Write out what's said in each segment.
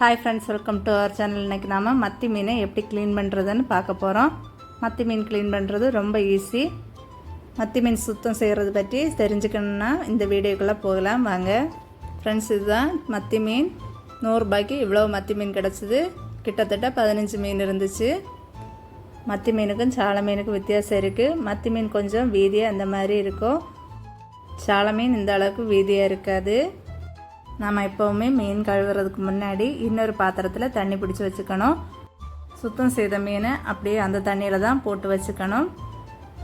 Hi friends welcome to our channel இன்றைக்கி நாம் மத்தி மீனை எப்படி க்ளீன் பண்ணுறதுன்னு பார்க்க போகிறோம் மத்தி மீன் க்ளீன் பண்ணுறது ரொம்ப ஈஸி மத்தி மீன் சுத்தம் செய்கிறது பற்றி தெரிஞ்சுக்கணுன்னா இந்த வீடியோக்குள்ளே போகலாம். வாங்க. ஃப்ரெண்ட்ஸ் இதுதான் மத்தி மீன். நூறுரூபாய்க்கு இவ்வளோ மத்தி மீன் கிடச்சிது. கிட்டத்தட்ட பதினஞ்சு மீன் இருந்துச்சு. மத்தி மீனுக்கும் சாலை மீனுக்கும் வித்தியாசம் இருக்குது மத்தி மீன் கொஞ்சம் வீதியாக அந்த மாதிரி இருக்கும். சாலை மீன் இந்த அளவுக்கு வீதியாக இருக்காது. நாம் எப்போவுமே மீன் கழுவுறதுக்கு முன்னாடி இன்னொரு பாத்திரத்தில் தண்ணி பிடிச்சி வச்சுக்கணும். சுத்தம் செய்த மீனை அப்படியே அந்த தண்ணியில் தான் போட்டு வச்சுக்கணும்.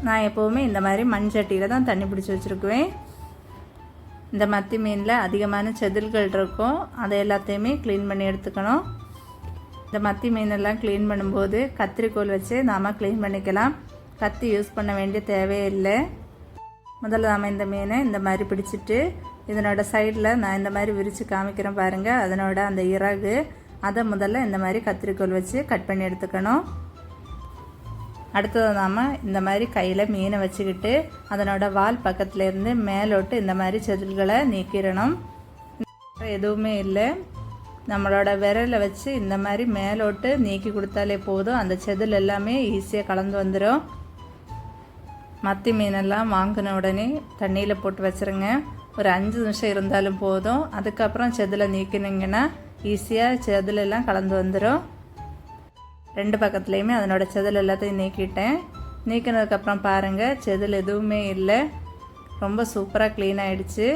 நான் எப்போவுமே இந்த மாதிரி மண் சட்டியில் தான் தண்ணி பிடிச்சி வச்சுருக்குவேன். இந்த மத்தி மீனில் அதிகமான செதில்கள் இருக்கும். அதை எல்லாத்தையுமே க்ளீன் பண்ணி எடுத்துக்கணும். இந்த மத்தி மீனெல்லாம் க்ளீன் பண்ணும்போது கத்திரிக்கோல் வச்சு நாம் க்ளீன் பண்ணிக்கலாம். கத்தி யூஸ் பண்ண வேண்டிய தேவையில்லை முதல்ல நாம் இந்த மீனை இந்த மாதிரி பிடிச்சிட்டு இதனோட சைடில் நான் இந்த மாதிரி விரித்து காமிக்கிறேன் பாருங்கள் அதனோட அந்த இறகு அதை முதல்ல இந்த மாதிரி கத்திரிக்கோல் வச்சு கட் பண்ணி எடுத்துக்கணும். அடுத்தது நாம் இந்த மாதிரி கையில் மீனை வச்சுக்கிட்டு அதனோட வால் பக்கத்துலேருந்து மேலோட்டு இந்த மாதிரி செதில்களை நீக்கிடணும். எதுவுமே இல்லை. நம்மளோட விரலை வச்சு இந்த மாதிரி மேலோட்டு நீக்கி கொடுத்தாலே போதும். அந்த செதில் எல்லாமே ஈஸியாக கலந்து வந்துடும் மத்தி மீனெல்லாம் வாங்கின உடனே தண்ணியில் போட்டு வச்சுருங்க. ஒரு அஞ்சு நிமிஷம் இருந்தாலும் போதும். அதுக்கப்புறம் செதில் நீக்கினீங்கன்னா ஈஸியாக செதிலெல்லாம் கலந்து வந்துடும் ரெண்டு பக்கத்துலேயுமே அதனோட செதில் எல்லாத்தையும் நீக்கிட்டேன். நீக்கினதுக்கப்புறம் பாருங்கள் செதில் எதுவுமே இல்லை. ரொம்ப சூப்பராக க்ளீன் ஆகிடுச்சு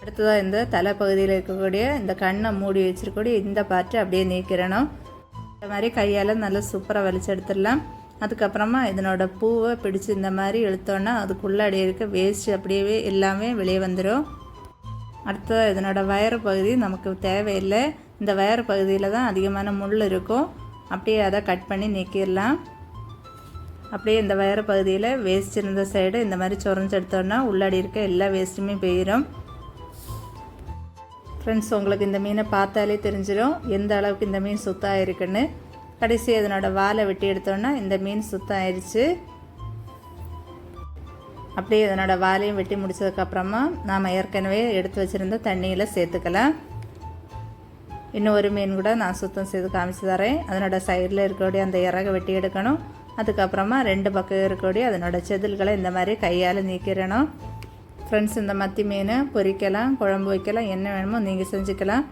அடுத்ததாக இந்த தலைப்பகுதியில் இருக்கக்கூடிய இந்த கண்ணை மூடி வச்சிருக்கக்கூடிய இந்த பார்ட்டு அப்படியே நீக்கிறணும் இந்த மாதிரி கையால் நல்லா சூப்பராக வலிச்சு எடுத்துடலாம். அதுக்கப்புறமா இதனோட பூவை பிடிச்சி இந்த மாதிரி இழுத்தோன்னா அதுக்குள்ளாடி இருக்க வேஸ்ட் அப்படியே எல்லாமே வெளியே வந்துடும் அடுத்தது இதனோட வயறு பகுதி நமக்கு தேவையில்லை. இந்த வயறு பகுதியில் தான் அதிகமான முள் இருக்கும். அப்படியே அதை கட் பண்ணி நீக்கிடலாம். அப்படியே இந்த வயறு பகுதியில் வேஸ்ட் இருந்த சைடு இந்த மாதிரி சொரஞ்சு எடுத்தோன்னா உள்ளாடி இருக்க எல்லா வேஸ்ட்டுமே போயிடும் ஃப்ரெண்ட்ஸ் உங்களுக்கு இந்த மீனை பார்த்தாலே தெரிஞ்சிடும் எந்த அளவுக்கு இந்த மீன் சுத்தம் இருக்குன்னு. கடைசி அதனோட வாலை வெட்டி எடுத்தோன்னா இந்த மீன் சுத்தம் ஆயிடுச்சு அப்படியே இதனோட வாலையும் வெட்டி முடிச்சதுக்கப்புறமா நாம் ஏற்கனவே எடுத்து வச்சுருந்த தண்ணியில் சேர்த்துக்கலாம். இன்னும் ஒரு மீன் கூட நான் சுத்தம் செய்து காமிச்சு தரேன். அதனோட சைடில் இருக்கக்கூடிய அந்த இறகை வெட்டி எடுக்கணும். அதுக்கப்புறமா ரெண்டு பக்கம் இருக்கக்கூடிய அதனோட செதில்களை இந்த மாதிரி கையால் நீக்கிடணும். ஃப்ரெண்ட்ஸ் இந்த மத்தி மீன் பொரிக்கலாம் குழம்பு வைக்கலாம் என்ன வேணுமோ நீங்கள் செஞ்சுக்கலாம்.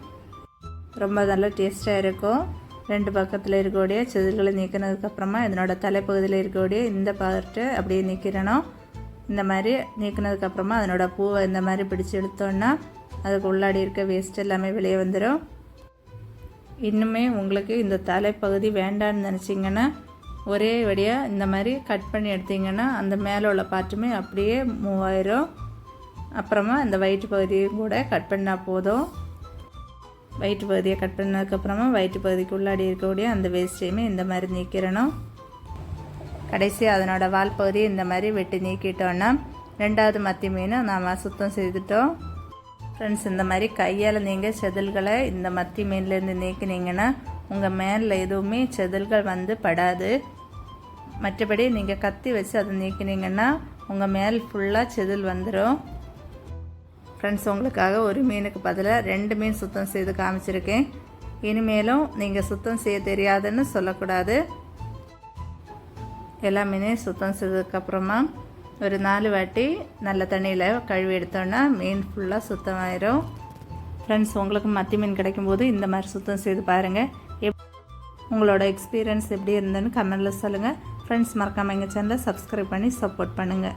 ரொம்ப நல்லா டேஸ்ட்டாக இருக்கும். ரெண்டு பக்கத்தில் இருக்கக்கூடிய செதில்களை நீக்கினதுக்கப்புறமா இதனோட தலைப்பகுதியில் இருக்கக்கூடிய இந்த பார்ட்டு அப்படியே நீக்கிடணும். இந்த மாதிரி நீக்கினதுக்கப்புறமா அதனோட பூவை இந்த மாதிரி பிடிச்சி எடுத்தோன்னா அதுக்கு உள்ளாடி இருக்க வேஸ்ட் எல்லாமே வெளியே வந்துடும் இன்னுமே உங்களுக்கு இந்த தலைப்பகுதி வேண்டான்னு நினச்சிங்கன்னா ஒரே வழியாக இந்த மாதிரி கட் பண்ணி எடுத்திங்கன்னா அந்த மேலே உள்ள பாட்டுமே அப்படியே மூவாயிரம் அப்புறமா இந்த வயிற்று பகுதியும் கூட கட் பண்ணால் போதும். வயிற்று பகுதியை கட் பண்ணதுக்கப்புறமா வயிற்று பகுதிக்கு உள்ளாடி இருக்கக்கூடிய அந்த வேஸ்ட்டையுமே இந்த மாதிரி நீக்கிறணும் கடைசி அதனோட வால் பகுதியை இந்த மாதிரி வெட்டி நீக்கிட்டோன்னா ரெண்டாவது மத்தி மீனை நாம் சுத்தம் செய்துட்டோம். ஃப்ரெண்ட்ஸ் இந்த மாதிரி கையால் நீங்கள் செதில்களை இந்த மத்தி மீன்லேருந்து நீக்கினீங்கன்னா உங்கள் மேலில் எதுவுமே செதில்கள் வந்து படாது. மற்றபடி நீங்கள் கத்தி வச்சு அதை நீக்கினீங்கன்னா உங்கள் மேல் ஃபுல்லாக செதில் வந்துடும் ஃப்ரெண்ட்ஸ் உங்களுக்காக ஒரு மீனுக்கு பதிலாக ரெண்டு மீன் சுத்தம் செய்து காமிச்சிருக்கேன். இனிமேலும் நீங்கள் சுத்தம் செய்ய தெரியாதுன்னு சொல்லக்கூடாது. எல்லா மீனையும் சுத்தம் செய்ததுக்கப்புறமா ஒரு நாலு வாட்டி நல்ல தண்ணியில் கழுவி எடுத்தோன்னா மீன் ஃபுல்லாக சுத்தமாயிரும். ஃப்ரெண்ட்ஸ் உங்களுக்கு மத்தி மீன் கிடைக்கும்போது இந்த மாதிரி சுத்தம் செய்து பாருங்கள் எப் உங்களோட எக்ஸ்பீரியன்ஸ் எப்படி இருந்ததுன்னு கமெண்டில் சொல்லுங்கள் ஃப்ரெண்ட்ஸ் மறக்காமல் எங்கள் சேனலை சப்ஸ்கிரைப் பண்ணி சப்போர்ட் பண்ணுங்கள்